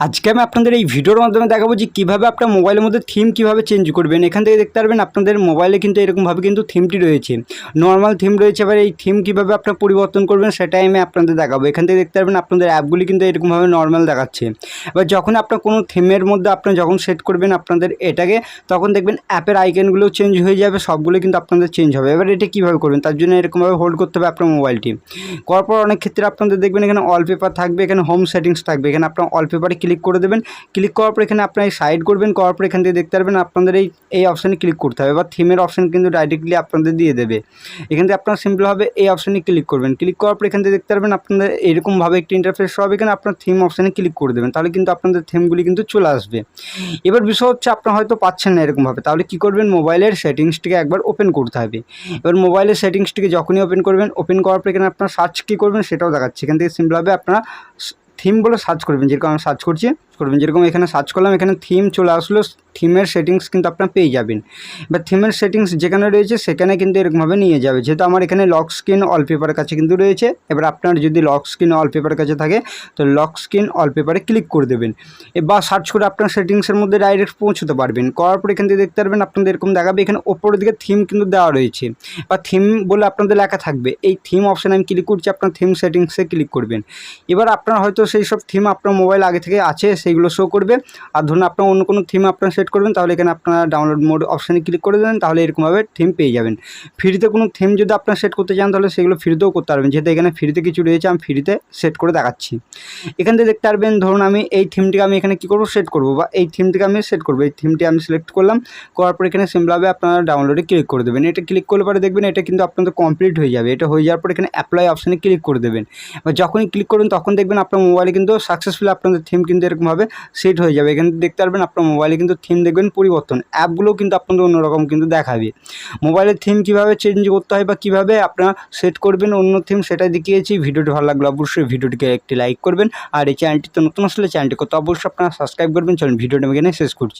আজকে আমি আপনাদের এই ভিডিওর মাধ্যমে দেখাবো যে কীভাবে আপনার মোবাইলের মধ্যে থিম কীভাবে চেঞ্জ করবেন। এখান থেকে দেখতে পারবেন আপনাদের মোবাইলে কিন্তু এরকমভাবে কিন্তু থিমটি রয়েছে। নর্মাল থিম রয়েছে, এবার এই থিম কীভাবে আপনার পরিবর্তন করবেন সেটাই আমি আপনাদের দেখাবো। এখান থেকে দেখতে পারবেন আপনাদের অ্যাপগুলি কিন্তু এরকমভাবে নর্মাল দেখাচ্ছে। এবার যখন আপনার কোনো থিমের মধ্যে আপনার যখন সেট করবেন আপনাদের এটাকে, তখন দেখবেন অ্যাপের আইকনগুলো চেঞ্জ হয়ে যাবে সবগুলো কিন্তু আপনাদের চেঞ্জ হবে। এবার এটা কীভাবে করবেন? তার জন্য এরকমভাবে হোল্ড করতে হবে আপনার মোবাইলটি। করার পর অনেক ক্ষেত্রে আপনাদের দেখবেন এখানে অলপেপার থাকবে, এখানে হোম সেটিংস থাকবে, এখানে আপনার অল পেপারে ক্লিক করে দেবেন। ক্লিক করার পর এখানে আপনার সাইড করবেন, করার পর এখান থেকে দেখতে পারবেন আপনাদের এই এই অপশানে ক্লিক করতে হবে। এবার থিমের অপশান কিন্তু ডাইরেক্টলি আপনাদের দিয়ে দেবে। এখান থেকে আপনার সিম্পলভাবে এই অপশানে ক্লিক করবেন। ক্লিক করার পর এখান থেকে দেখতে পারবেন আপনাদের এরকমভাবে একটি ইন্টারফেস হবে এখানে আপনার থিম অপশানে ক্লিক করে দেবেন। তাহলে কিন্তু আপনাদের থিমগুলি কিন্তু চলে আসবে। এবার বিষয় হচ্ছে আপনার হয়তো পাচ্ছেন না এরকমভাবে তাহলে কী করবেন? মোবাইলের সেটিংসটিকে একবার ওপেন করতে হবে। এবার মোবাইলের সেটিংসটিকে যখনই ওপেন করবেন ওপেন করার পর এখানে আপনার সার্চ কী করবেন সেটাও দেখাচ্ছে। এখান থেকে সিম্পলভাবে আপনারা থিম বলে সার্চ করবেন যেরকম আমি সার্চ করছি। করবেন। যেরকম এখানে সার্চ করলাম, এখানে থিম চলে আসলো থিমের সেটিংস কিন্তু আপনার পেয়ে যাবেন। এবার থিমের সেটিংস যেখানে রয়েছে, সেখানে কিন্তু এরকমভাবে নিয়ে যাবে। যেহেতু আমার এখানে লক স্ক্রিন পেপারের কাছে কিন্তু রয়েছে, এবার আপনার যদি লক স্ক্রিন পেপারের কাছে থাকে, তো লক স্ক্রিন পেপারে ক্লিক করে দেবেন। বা সার্চ করে আপনার সেটিংসের মধ্যে ডাইরেক্ট পৌঁছতে পারবেন। করার পর এখান থেকে দেখতে পারবেন, আপনাদের এরকম দেখাবে, এখানে ওপরের দিকে থিম কিন্তু দেওয়া রয়েছে। বা থিম বলে আপনাদের লেখা থাকবে। এই থিম অপশানে আমি ক্লিক করছি, আপনার থিম সেটিংসে ক্লিক করবেন। এবার আপনার হয়তো সেই সব থিম আপনার মোবাইল আগে থেকে আছে সেইগুলো শো করবে। আর ধরুন আপনার অন্য কোনো থিম আপনার সেট করবেন, তাহলে এখানে আপনারা ডাউনলোড মোড অপশানে ক্লিক করে দেবেন, তাহলে এরকমভাবে থিম পেয়ে যাবেন। ফ্রিতে কোনো থিম যদি আপনার সেট করতে চান, তাহলে সেগুলো ফ্রিতেও করতে পারবেন। যেহেতু এখানে ফ্রিতে কিছু রয়েছে, আমি ফ্রিতে সেট করে দেখাচ্ছি। এখান থেকে দেখতে পারবেন, ধরুন আমি এই থিমটিকে আমি এখানে কী করব? সেট করব বা এই থিমটিকে আমি সেট করব। এই থিমটি আমি সিলেক্ট করলাম, করার পর এখানে সিম্পলভাবে আপনারা ডাউনলোডে ক্লিক করে দেবেন। এটা ক্লিক করলে পরে দেখবেন, এটা কিন্তু আপনাদের কমপ্লিট হয়ে যাবে। এটা হয়ে যাওয়ার পর এখানে অ্যাপ্লাই অপশানে ক্লিক করে দেবেন। যখনই ক্লিক করবেন, তখন দেখবেন আপনার মোবাইলে কিন্তু সাকসেসফুল আপনাদের থিম কিন্তু এরকমভাবে সেট হয়ে যাবে। এখানে দেখতে পারবেন আপনার মোবাইলে কিন্তু থিম দেখবেন পরিবর্তন। অ্যাপগুলোও কিন্তু আপনাদের অন্যরকম কিন্তু দেখাবে। মোবাইলের থিম কীভাবে চেঞ্জ করতে হয় বা কীভাবে আপনারা সেট করবেন অন্য থিম সেটা দেখিয়েছি। ভিডিওটি ভালো লাগল অবশ্যই ভিডিওটিকে একটি লাইক করবেন। আর এই চ্যানেলটি তো নতুন আসলে চ্যানেলটি কত অবশ্যই আপনারা সাবস্ক্রাইব করবেন। চলুন ভিডিওটা আমি এখানে শেষ করছি।